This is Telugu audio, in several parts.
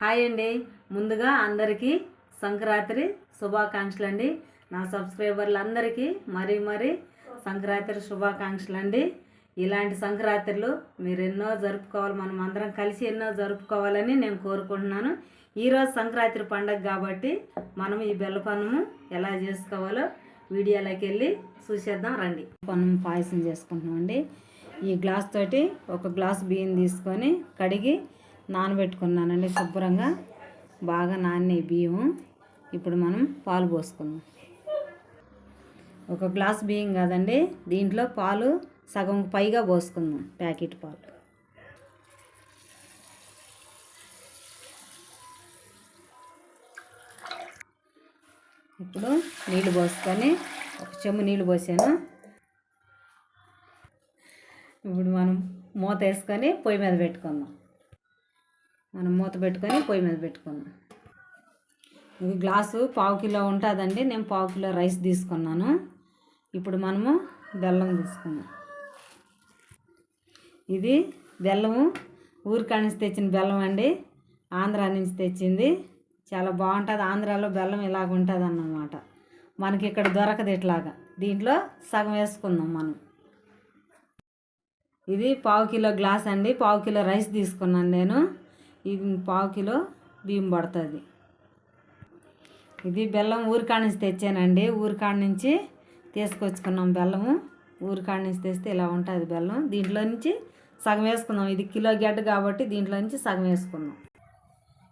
హాయ్ అండి. ముందుగా అందరికీ సంక్రాంతి శుభాకాంక్షలు అండి నా సబ్స్క్రైబర్లు అందరికీ మరీ మరీ సంక్రాంతి శుభాకాంక్షలు అండి ఇలాంటి సంక్రాంతిలు మీరు ఎన్నో జరుపుకోవాలి మనం అందరం కలిసి ఎన్నో జరుపుకోవాలని నేను కోరుకుంటున్నాను. ఈరోజు సంక్రాంతి పండగ కాబట్టి మనం ఈ బెల్లపన్నము ఎలా చేసుకోవాలో వీడియోలోకి వెళ్ళి చూసేద్దాం రండి. పన్నం పాయసం చేసుకుంటున్నాం అండి ఈ గ్లాస్ తోటి ఒక గ్లాస్ బియ్యం తీసుకొని కడిగి నానబెట్టుకున్నానండి శుభ్రంగా. బాగా నానే బియ్యం. ఇప్పుడు మనం పాలు పోసుకుందాం. ఒక గ్లాస్ బియ్యం కాదండి దీంట్లో పాలు సగం పైగా పోసుకుందాం ప్యాకెట్ పాలు. ఇప్పుడు నీళ్ళు పోసుకొని ఒక చెమ్ము నీళ్ళు పోసాను. ఇప్పుడు మనం మూత వేసుకొని పొయ్యి మీద పెట్టుకుందాం. మనం మూత పెట్టుకొని పొయ్యి మీద పెట్టుకుందాం. ఇది గ్లాసు పావు కిలో ఉంటుందండి నేను పావు కిలో రైస్ తీసుకున్నాను. ఇప్పుడు మనము బెల్లం తీసుకుందాం. ఇది బెల్లము ఊరికాడ నుంచి తెచ్చిన బెల్లం అండి ఆంధ్రా నుంచి తెచ్చింది. చాలా బాగుంటుంది ఆంధ్రాలో బెల్లం ఇలాగ ఉంటుంది అన్నమాట మనకి ఇక్కడ దొరకదు ఇట్లాగా. దీంట్లో సగం వేసుకుందాం మనం. ఇది పావు కిలో గ్లాస్ అండి పావు కిలో రైస్ తీసుకున్నాను నేను. ఇది పావు కిలో బియ్యం పడుతుంది. ఇది బెల్లం ఊరికాడ నుంచి తెచ్చానండి. ఊరికాడ నుంచి తీసుకొచ్చుకున్నాం బెల్లము. ఊరికాడ నుంచి తెస్తే ఇలా ఉంటుంది బెల్లం. దీంట్లో నుంచి సగం వేసుకుందాం. ఇది కిలో గడ్డ కాబట్టి దీంట్లో నుంచి సగం వేసుకుందాం.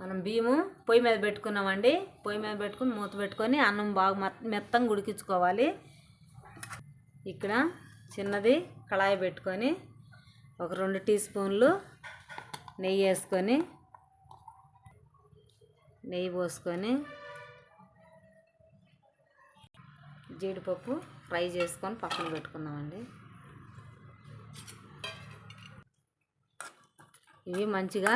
మనం బియ్యము పొయ్యి మీద పెట్టుకున్నామండి. పొయ్యి మీద పెట్టుకుని మూత పెట్టుకొని అన్నం బాగా మెత్త మెత్తంగా ఉడికించుకోవాలి. ఇక్కడ చిన్నది కళాయి పెట్టుకొని ఒక రెండు టీ స్పూన్లు నెయ్యి వేసుకొని నెయ్యి పోసుకొని జీడిపప్పు ఫ్రై చేసుకొని పక్కన పెట్టుకుందామండి. ఇవి మంచిగా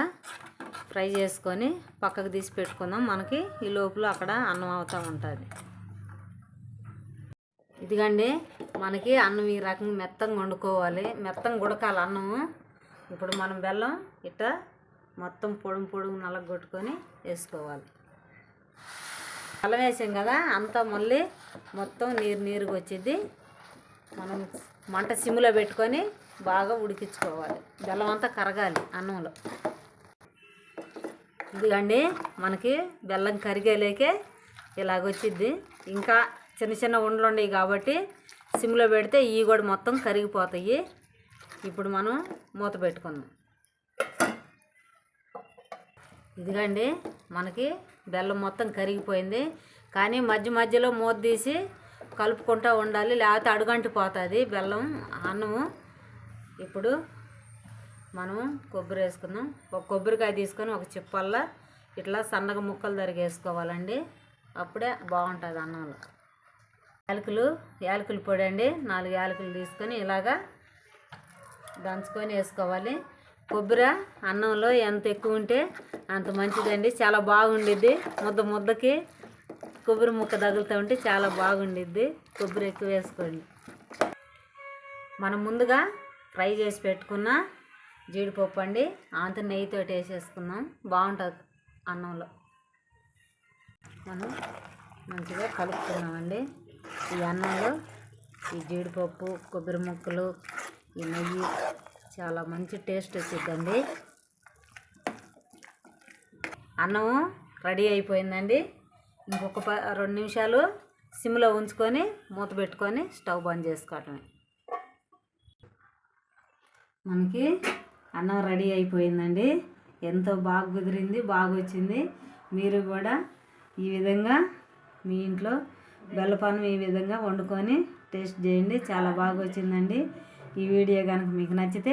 ఫ్రై చేసుకొని పక్కకు తీసి పెట్టుకుందాం. మనకి ఈ లోపల అక్కడ అన్నం అవుతూ ఉంటుంది. ఇదిగండి మనకి అన్నం ఈ రకంగా మెత్తంగా వండుకోవాలి. మెత్తంగా ఉడకాలి అన్నం ఇప్పుడు మనం బెల్లం ఇట్ట మొత్తం పొడుము పొడుగు నలగొట్టుకొని వేసుకోవాలి. బెల్లం వేసాం కదా అంతా మళ్ళీ మొత్తం నీరు నీరుగా వచ్చింది. మనం మంట సిమ్లో పెట్టుకొని బాగా ఉడికించుకోవాలి. బెల్లం అంతా కరగాలి అన్నంలో. ఇదిగండి మనకి బెల్లం కరిగేలేకే ఇలాగొచ్చిద్ది ఇంకా చిన్న చిన్న ఉండలు ఉన్నాయి కాబట్టి సిమ్లో పెడితే ఇవి కూడా మొత్తం కరిగిపోతాయి. ఇప్పుడు మనం మూత పెట్టుకుందాం. ఇదిగండి మనకి బెల్లం మొత్తం కరిగిపోయింది. కానీ మధ్య మధ్యలో మూత తీసి కలుపుకుంటూ ఉండాలి లేకపోతే అడుగంటి పోతుంది బెల్లం అన్నము. ఇప్పుడు మనము కొబ్బరి వేసుకుందాం. ఒక కొబ్బరికాయ తీసుకొని ఒక చిప్పల్లా ఇట్లా సన్నగా ముక్కలు తరిగేసుకోవాలండి. అప్పుడే బాగుంటుంది అన్నంలో. యాలకులు యాలకులు పొడి అండి. నాలుగు యాలకులు తీసుకొని ఇలాగా దంచుకొని వేసుకోవాలి. కొబ్బరి అన్నంలో ఎంత ఎక్కువ ఉంటే అంత మంచిదండి. చాలా బాగుండిద్ది. ముద్ద ముద్దకి కొబ్బరి ముక్క తగులుతూ ఉంటే చాలా బాగుండిద్ది. కొబ్బరి ఎక్కువ వేసుకోండి. మనం ముందుగా ఫ్రై చేసి పెట్టుకున్న జీడిపప్పు అండి. అంత నెయ్యితో వేసేసుకుందాం. బాగుంటుంది అన్నంలో. మనం మంచిగా కలుపుకున్నామండి ఈ అన్నంలో ఈ జీడిపప్పు కొబ్బరి ముక్కలు ఈ నెయ్యి చాలా మంచి టేస్ట్ వచ్చిందండి. అన్నం రెడీ అయిపోయిందండి. ఇంకొక ప రెండు నిమిషాలు సిమ్లో ఉంచుకొని మూత పెట్టుకొని స్టవ్ బంద్ చేసుకోవటమే. మనకి అన్నం రెడీ అయిపోయిందండి. ఎంతో బాగా కుదిరింది బాగా వచ్చింది. మీరు కూడా ఈ విధంగా మీ ఇంట్లో బెల్లపానం ఈ విధంగా వండుకొని టేస్ట్ చేయండి. చాలా బాగా వచ్చిందండి. ఈ వీడియో కనుక మీకు నచ్చితే